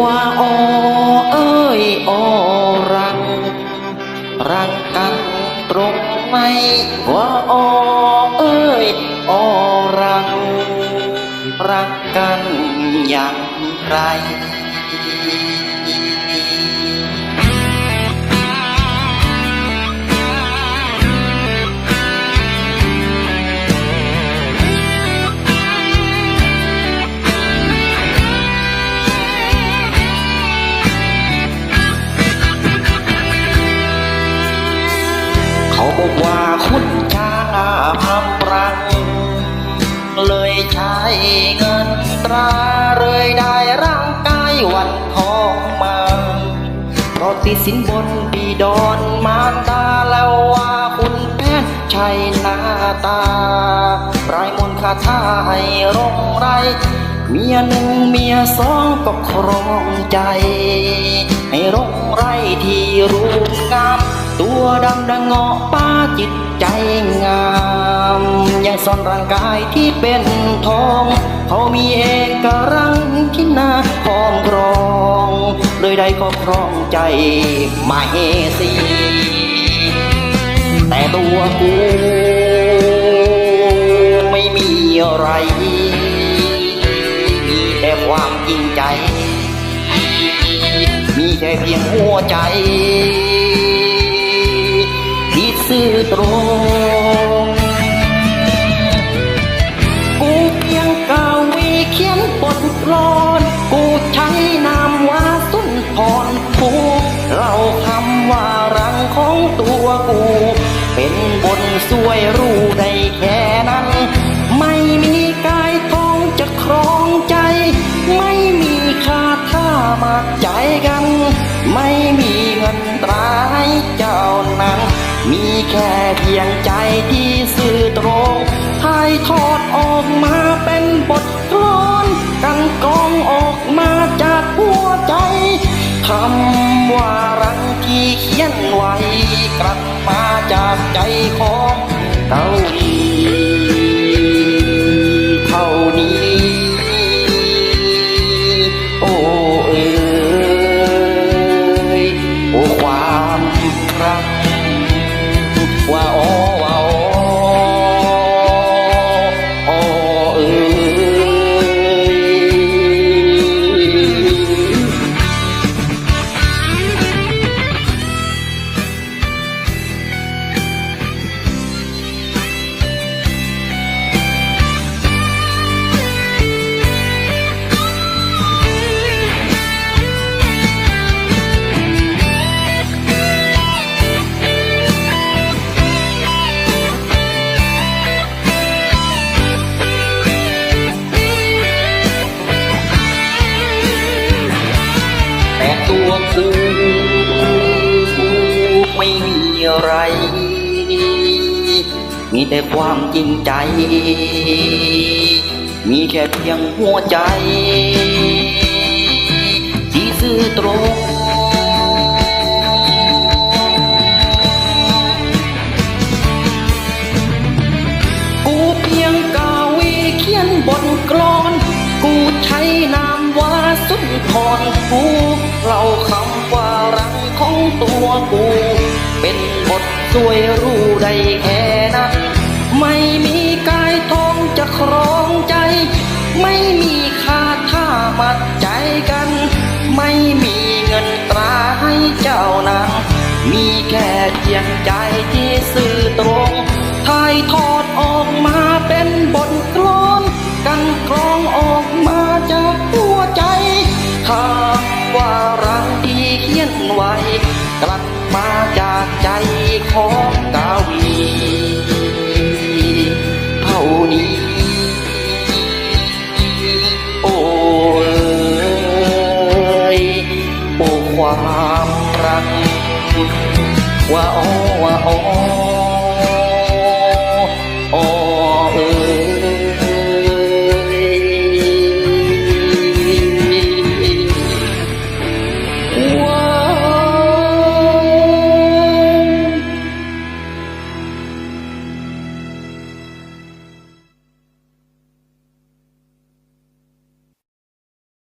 ว่าออเอ้ยออรัง รักกันตรงไหนว่าออเอ้ยออรัง รักกันอย่างไร เงินตราเลยได้ร่างกายวันทองมาเพราะติดสินบนบีดอนมารดาแล้วว่าคุณแพ้ใช่หน้าตาไรมนคาถาให้รงไร เมียหนึ่งเมียสองก็ครองใจ ให้รงไรที่รูปงาม ตัวดำดังเงาะป้าจิตใจงามยังซ่อนร่างกายที่เป็นทอง เขามีเอกรังที่น่าครองครองเลยได้ครอบครองใจไม่สีแต่ตัวกูไม่มีอะไร มีแต่ความจริงใจ มีแค่เพียงหัวใจ ลอนกูใช้นามว่าสุนทรภูเราคำว่ารังของตัวกู เป็นบนสวยรู้ได้แค่นั้น ไม่มีกายทองจะครองใจ ไม่มีคาท่ามาใจกัน ไม่มีเงินตราให้เจ้านั้น มีแค่เพียงใจที่ซื่อตรง คำว่ารังที่เขียนไว้กลับมาจากใจของเต้า แต่ตัวกูไม่มีอะไร มีแต่ความจริงใจ มีแค่เพียงหัวใจ ที่ซื่อตรงกูเพียงกาวีเขียนบทกลอน กูใช้นามว่าสุนทรกู ตัวกูเป็นบทสวยรู้ได้แค่นั้น ไม่มีกายทองจะครองใจ ไม่มีคาท่ามัดใจกัน ไม่มีเงินตราให้เจ้านางมีแค่เพียงใจที่ซื่อตรงถ่ายทอดออกมาเป็นบทกลอนกันกรองออกมา ความรักว่าอ้อว่าอ้อ